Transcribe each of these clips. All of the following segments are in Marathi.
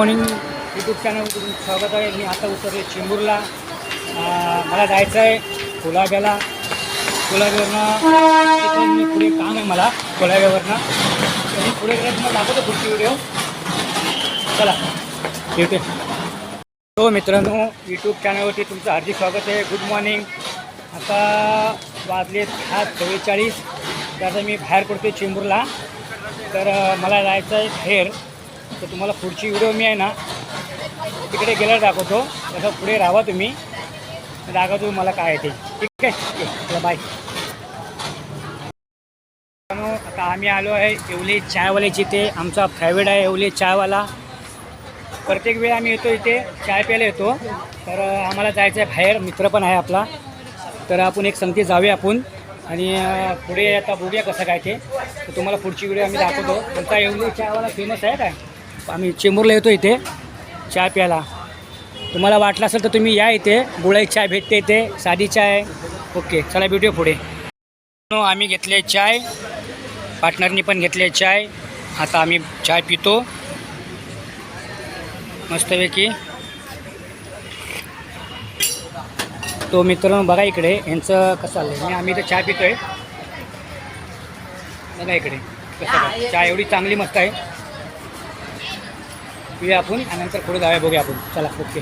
मॉर्निंग यूट्यूब चॅनलवर स्वागत आहे. मी आता उतरले चेंबूरला. मला जायचं आहे कोलाब्याला. कोलाब्यावरनं तिथून मी पुढे काम आहे मला कोलाब्यावरनं. तर मी पुढे गेलं तुम्हाला दाखवतो पुढची व्हिडिओ चला भेटू हो मित्रांनो यूट्यूब चॅनलवरती तुमचं हार्दिक स्वागत आहे. गुड मॉर्निंग आता वाजले सात चव्वेचाळीस. तर मी बाहेर पडतो चेंबूरला. तर मला जायचं आहे बाहेर तर तुम्हाला पुढची व्हिडिओ मी आहे ना तिकडे गेल्यावर दाखवतो. तसं पुढे राहा तुम्ही. दाखवतो मला काय आहे ते. ठीक आहे? ठीक आहे. चला बाय आता आम्ही आलो आहे येवले चायवाल्याची इथे. आमचा प्रायव्हेट आहे येवले चायवाला. प्रत्येक वेळ आम्ही येतो इथे. चाय प्यायला येतो. तर आम्हाला जायचं आहे बाहेर. मित्र पण आहे आपला. तर आपण एक संगती जाऊया आपण. आणि पुढे आता बघूया कसं काय ते. तर तुम्हाला पुढची व्हिडिओ आम्ही दाखवतो. आता येवले चायवाला फेमस आहे काय? आम्ही चेंबूरला येतो इथे चाय प्यायला. तुम्हाला वाटलं असेल तर तुम्ही या इथे. गुळाई चाय भेटते इथे. साधी चाय ओके चला भेटूया पुढे. हो, आम्ही घेतले चाय. पार्टनरनी पण घेतले चाय. आता आम्ही चाय पितो. मस्तपैकी. तो मित्र बघा इकडे. यांचं कसं चाललं मी आम्ही इथं चाय पितोय. बघा इकडे. कसं काय चाय एवढी चांगली मस्त आहे. पिऊया आपण आणि नंतर पुढे जाऊया बघूया आपण. चला ओके.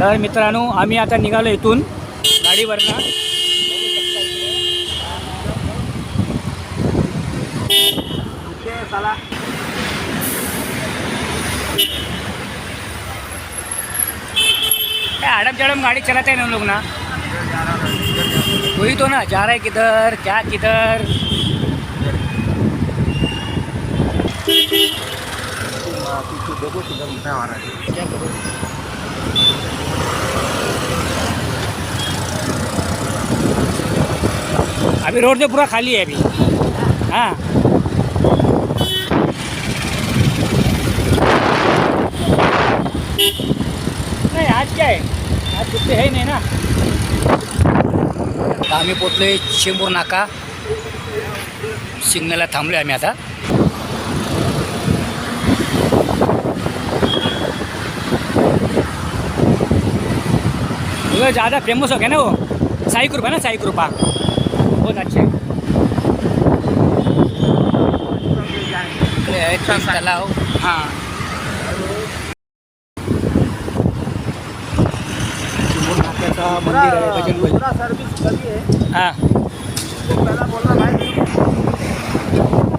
तर मित्रांनो आम्ही आता निघालो इथून गाडीवरनं. क्या अड़म जड़म गाड़ी चलाते हैं ना लोग ना? वही तो ना जा रहा है किधर क्या किधर? अभी रोड तो पूरा खाली है अभी हाँ नाही आज काय आज सुट्टी आहे नहीं ना आता आम्ही पोचलोय चेंबूर नाका. सिग्नलला थांबलो आम्ही आता. वो ज़्यादा फेमस हो गया ना वो. साई कृपा ना साई कृपा. बहुत अच्छे. तलाव चेंबूर नाक्याचा मंदिर आहे सर्विस कभी है.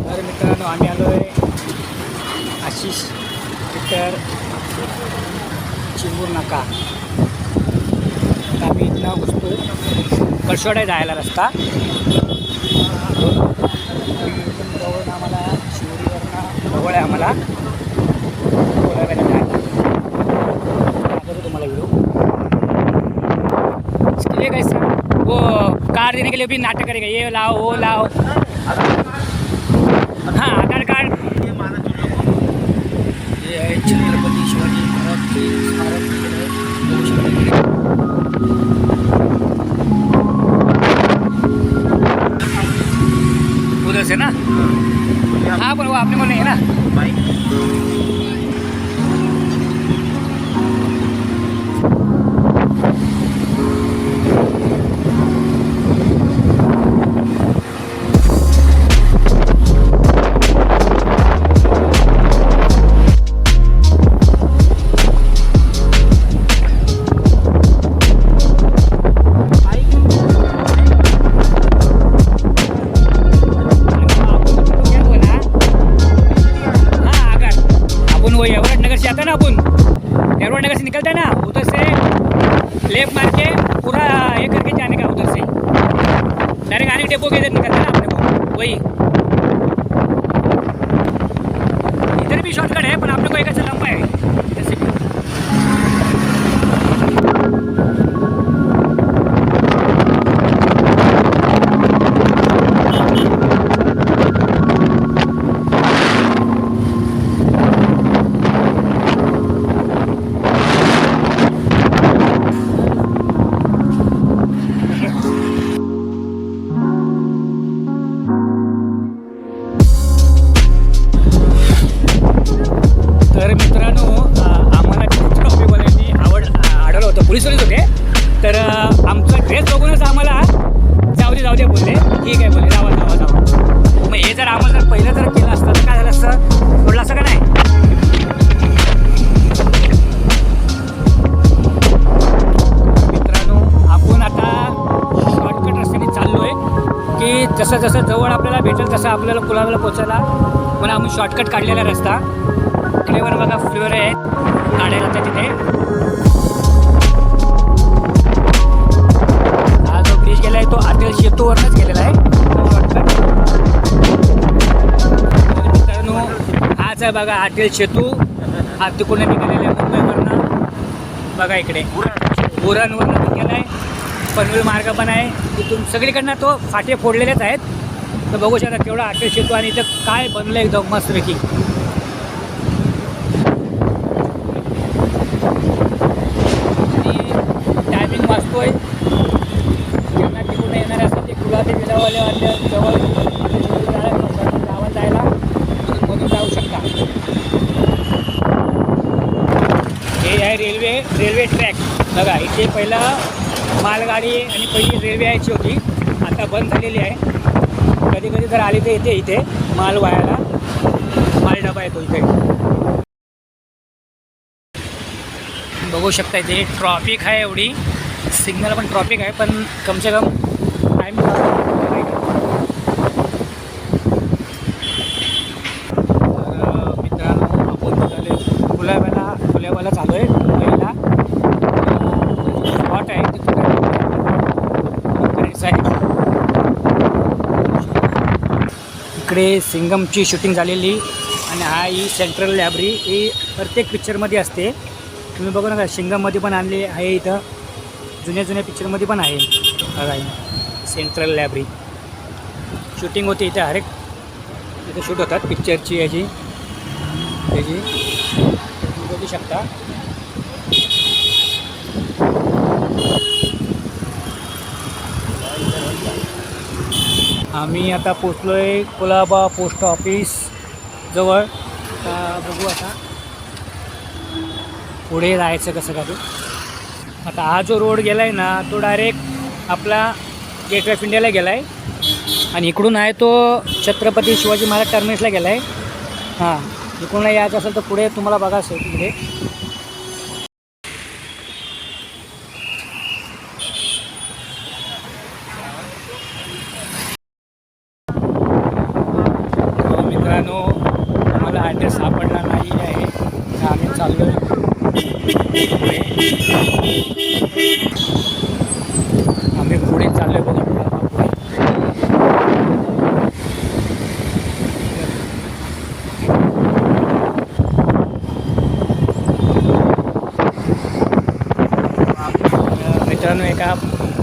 तर मित्रांनो आम्ही आलो आहे आशिष विक्टर चिंबूर नाका. आम्ही इथनं घुसतो. कळसोड जायला रस्ता. जवळ आम्हाला जवळ आहे आम्हाला. देने के लिए भी नाटक करेगा। ये लाओ, वो लाओ। हाँ आधार कार्ड। उधर से ना? हाँ पर वो आपने को है ना? भाई तर मित्रांनो आम्हाला ऑफिसवाल्यांनी आवड आढळलं होतं. पोलिसवालेच होते तर आमचं ड्रेस बघूनच आम्हाला जाऊ दे जाऊ दे बोलले. ठीक आहे बोलले. जावा जावा जावा. मग हे जर आम्हाला जर पहिलं जर केलं असतं तर काय झालं असतं? सोडलं असं का नाही? मित्रांनो आपण आता शॉर्टकट रस्त्याने चाललो आहे की जसं जसं जवळ आपल्याला भेटेल तसं आपल्याला पुलाला पोचायला पण आम्ही शॉर्टकट काढलेला रस्ता. फ्लेवर बघा फ्लेवर आहेत गाड्या जातात तिथे. हा जो ब्रिज गेला आहे तो आतील शेतूवरनच गेलेला आहे. मित्रांनो हाच आहे बघा आतील शेतू हा तिकडून निघालेला आहे मुंबईवरनं. बघा इकडे. उरणवरनं पण आहे पनवेल मार्ग पण आहे. तिथून सगळीकडनं तो फाटे फोडलेलेच आहेत. तर बघू शकता केवढा आठवस शेतू आणि इथं काय बनलं एकदम मस्तपैकी आणि टायमिंग वाचतोय ज्यांना तिकडून येणारे असतात ते गुलाबी विलावाले वाटले जवळ गावात जायला मधून मधून जाऊ शकता हे आहे रेल्वे रेल्वे ट्रॅक बघा इथे पहिला मालगाडी आणि पहिली रेल्वे यायची होती. आता बंद झालेली आहे. कधी कधी जर आली तर येते इथे माल वायाला. माल डबा येतो इथे. बघू शकता इथे ट्रॉफिक आहे एवढी. सिग्नल पण ट्रॉफिक आहे पण कमसे कम टाईम तर मित्रांनो आपण निघाले गुलाबाला गुलाबाला चालू आहे मुंबईला स्पॉट आहे तिथं करायचं आहे इकडे सिंगमची शूटिंग झालेली आणि हा ही सेंट्रल लायब्ररी ही प्रत्येक पिक्चरमध्ये असते. तुम्ही बघू नका सिंगममध्ये पण आणली आहे इथं. जुन्या जुन्या पिक्चरमध्ये पण आहे. बघा सेंट्रल लायब्ररी शूटिंग होती इथं हरेक. इथं शूट होतात पिक्चरची याची. त्याची तुम्ही बघू शकता. आम्ही आता पोचलो आहे कुलाबा पोस्ट ऑफिस जवळ. बघू आता. पुढे राहायचं कसं का तू. आता हा जो रोड गेला आहे ना तो डायरेक्ट आपला गेट ऑफ इंडियाला गेला आहे आणि इकडून आहे तो छत्रपती शिवाजी महाराज टर्मिनसला गेला आहे हां इकडून यायचं असेल तर पुढे तुम्हाला बघा असेल तिकडे तर मित्रांनो मला ॲड्रेस सापडला नाही आहे तर आम्ही चाललो आहे आम्ही पुढे चाललो आहे बघा. मित्रांनो एका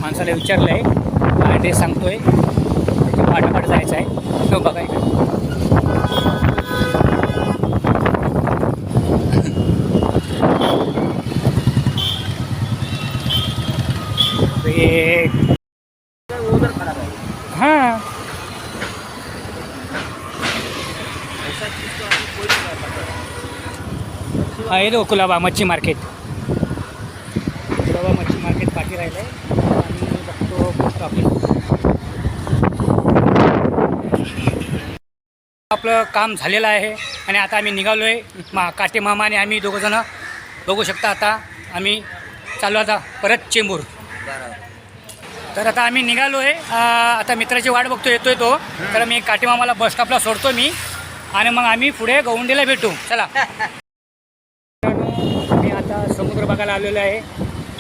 माणसाला विचारलं आहे ॲड्रेस सांगतो आहे पाठापाठ जायचं आहे तो बघा इकडे ये उधर खड़ा है हाँ ऐसा चीज तो अभी कोई नहीं कर आहे तो हे दो कुलाबा मच्छी मार्केट. कुलाबा मच्छी मार्केट बाकी राहिलं आहे आणि बघतो पोस्ट ऑफिस आपलं काम झालेलं आहे आणि आता आम्ही निघालो आहे मा काटे मामा आणि आम्ही दोघंजणं बघू शकता आता आम्ही चालू आता परत चेंबूर. तर आता आम्ही निघालो आहे आता मित्राची वाट बघतो येतोय तो. तर मी काटेमामाला बस स्टॉपला सोडतो मी. आणि मग आम्ही पुढे गवंडीला भेटू. चला. समुद्र बघायला आलेलो आहे.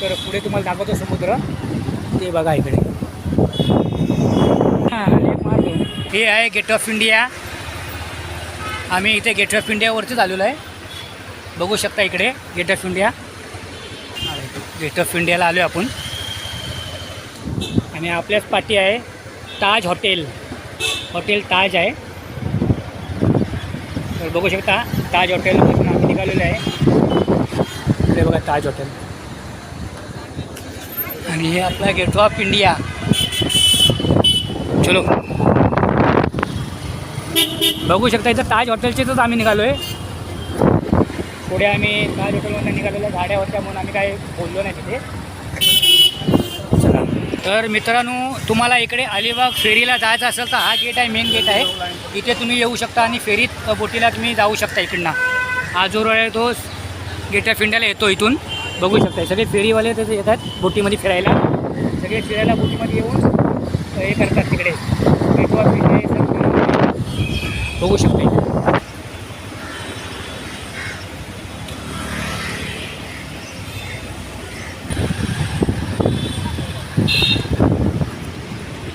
तर पुढे तुम्हाला दाखवतो समुद्र. ते बघा इकडे. हां हे आहे गेट ऑफ इंडिया आम्ही इथे गेट ऑफ इंडियावरतीच आलेलो आहे. बघू शकता इकडे gate of India gate of इंडियाला आलो आपण. आणि आपल्याच पाठी आहे ताज हॉटेल हॉटेल ताज आहे. तर बघू शकता ताज हॉटेलमधून आम्ही निघालेलो आहे. इकडे बघा ताज हॉटेल. आणि हे आपला गेट ऑफ इंडिया. चलो. बघू शकता इथं ताज हॉटेलचेच आम्ही निघालो आहे पुढे आम्ही ताज हॉटेलमधून निघालेल्या गाड्या होत्या म्हणून आम्ही काय बोललो नाही तिथे. चला तर मित्रांनो तुम्हाला इकडे अलिबाग फेरीला जायचं असेल तर हा गेट आहे मेन गेट आहे. इथे तुम्ही येऊ शकता आणि फेरीत बोटीला तुम्ही जाऊ शकता इकडनं. हा आहे तो गेट ऑफ इंडियाला येतो इथून. बघू शकताय सगळे फेरीवाले तसे येतात बोटीमध्ये फिरायला. सगळे फिरायला बोटीमध्ये येऊन हे करतात तिकडे. गेट ऑफ इंडिया बघू शकताय.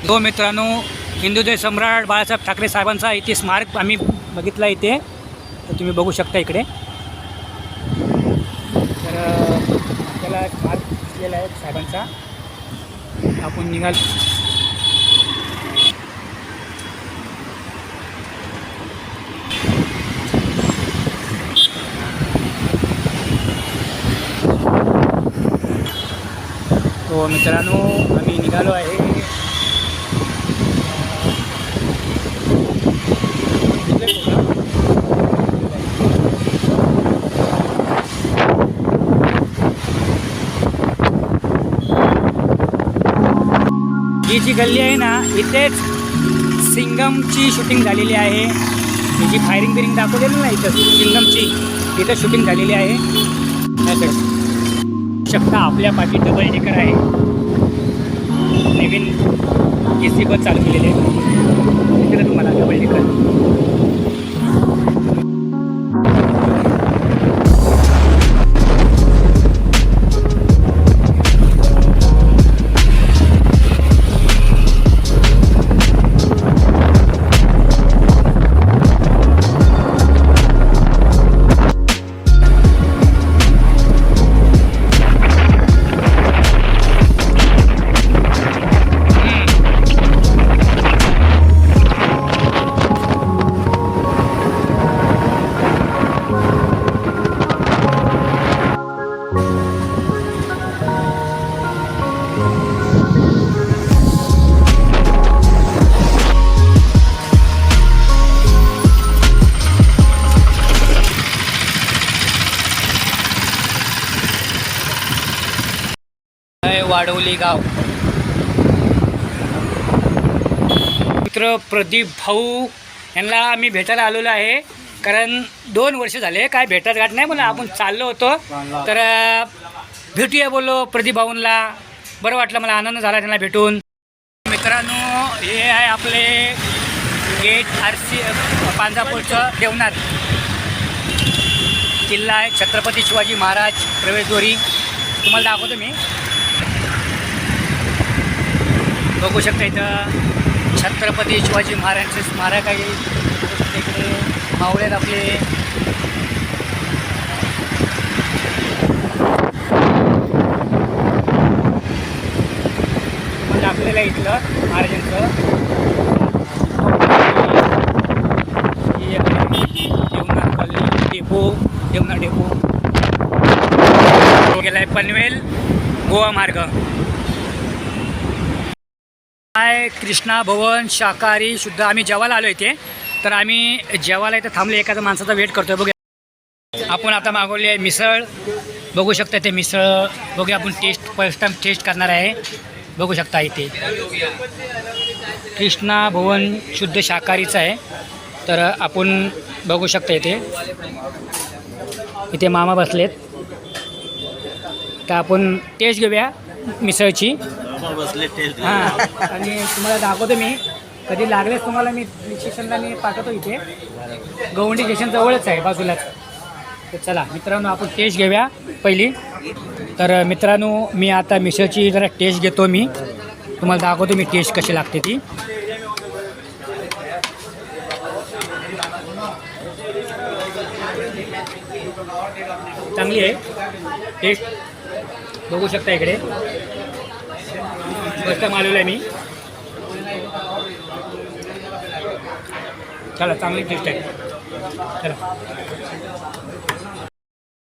हो मित्रांनो हिंदुदेव सम्राट बाळासाहेब ठाकरे साहेबांचा इथे स्मारक आम्ही बघितला इथे. तर तुम्ही बघू शकता इकडे तर अ, आपल्याला मार्ग दिसलेला आहे साहेबांचा. आपण निघाल. तो मित्रांनो आम्ही निघालो आहे. ही जी गल्ली आहे ना इथेच सिंगमची शूटिंग झालेली आहे. ही जी फायरिंग बिरिंग दाखवलेली ना इथं. सिंगमची इथं शूटिंग झालेली आहे. नाही शकता आपल्या पाठी डबल डेकर आहे. नवीन ए सी बस चालू केलेली आहे. तुम्हाला डबल डेकर माऊली गाव मित्र प्रदीप भाऊ यांना आम्ही भेटायला आलेलो आहे. कारण दोन वर्ष झाले काय भेटत गाठ नाही म्हणून आपण चाललो होतो. तर भेटूया बोललो प्रदीप भाऊंना. बरं वाटलं मला आनंद झाला त्यांना भेटून. मित्रांनो हे आहे आपले गेट आर सी पांजापूरचं देवनाथ किल्ला आहे छत्रपती शिवाजी महाराज प्रवेशद्वारी. तुम्हाला दाखवतो मी. बघू शकता इथं छत्रपती शिवाजी महाराजांचे स्मारक आहे. इकडे मावळे आपले म्हणजे मग आहे इथलं महाराजांचं डेपो देवनाथ डेपो. गेला आहे पनवेल गोवा मार्ग. आहे कृष्णा भवन शाकाहारी शुद्ध आम्ही जेवायला आलो इथे. तर आम्ही जेवायला इथे थांबले. एखाद्या माणसाचा वेट करतोय. बघूया. आपण आता मागवली आहे मिसळ. बघू शकता ते मिसळ. बघूया आपण टेस्ट फर्स्ट टाईम टेस्ट करणार आहे. बघू शकता इथे. कृष्णा भवन शुद्ध शाकाहारीचं आहे. तर आपण बघू शकता इथे. इथे मामा बसलेत. तर आपण टेस्ट घेऊया मिसळची. बसले टेस्ट हां आणि तुम्हाला दाखवतो मी. कधी लागलेच तुम्हाला मी स्टेशनला मी पाठवतो इथे. गवंडी स्टेशन जवळच आहे बाजूलाच. तर चला मित्रांनो आपण टेस्ट घेऊया पहिली. तर मित्रांनो मी आता मिसळची जरा टेस्ट घेतो मी. तुम्हाला दाखवतो मी टेस्ट कशी लागते ती. चांगली आहे. टेस्ट बघू शकता इकडे. फर्स्ट टाइम आलेलो आहे मी. चला चांगली टेस्ट आहे. चला.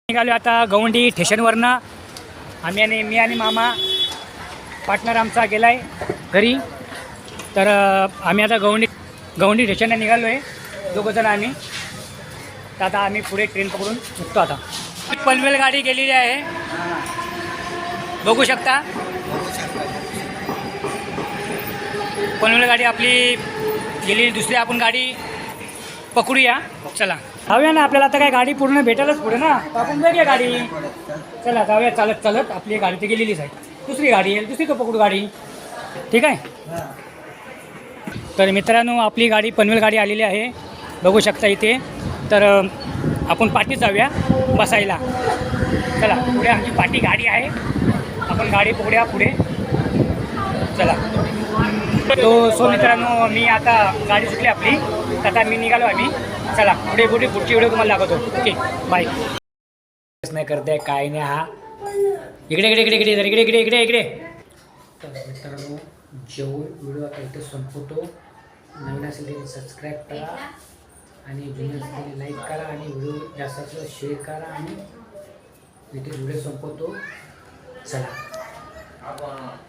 निघालो आता गवंडी स्टेशनवरनं आम्ही आणि मी आणि मामा पार्टनर आमचा गेला आहे घरी. तर आम्ही आता गवंडी गवंडी स्टेशनला निघालो आहे दोघंजण आम्ही. तर आता आम्ही पुढे ट्रेन पकडून निघतो आता. पनवेल गाडी गेलेली आहे. बघू शकता. पनवेल गाडी आपली गेली दुसरी आपण गाडी पकडूया. चला. जाऊया ना आपल्याला आता काय गाडी पूर्ण भेटेलच पुढे ना. आपण बघूया गाडी. चला जाऊया. चालत चालत. आपली गाडी तर गेलेलीच आहे. दुसरी गाडी येईल दुसरी तो पकडू गाडी. ठीक आहे? तर मित्रांनो आपली गाडी पनवेल गाडी आलेली आहे. बघू शकता इथे. तर आपण पाठी जाऊया बसायला. चला पुढे आमची पाठी गाडी आहे. आपण गाडी पकडूया पुढे. चला. तो सो मित्रांनो मी आता गाडी सुटली आपली. आता मी निघालो आम्ही. चला पुढे पुढे पुढची व्हिडिओ तुम्हाला दाखवतो. ओके बाय नाही करते काय नाही हा. इकडे इकडे इकडे इकडे इकडे इकडे इकडे इकडे. तर मित्रांनो जेवण व्हिडिओ आता इथे संपवतो. नवीन असेल त्यांनी सबस्क्राईब करा. आणि जुने असेल त्यांनी लाईक करा आणि व्हिडिओ जास्त जास्त शेअर करा आणि इथे व्हिडिओ संपवतो. चला.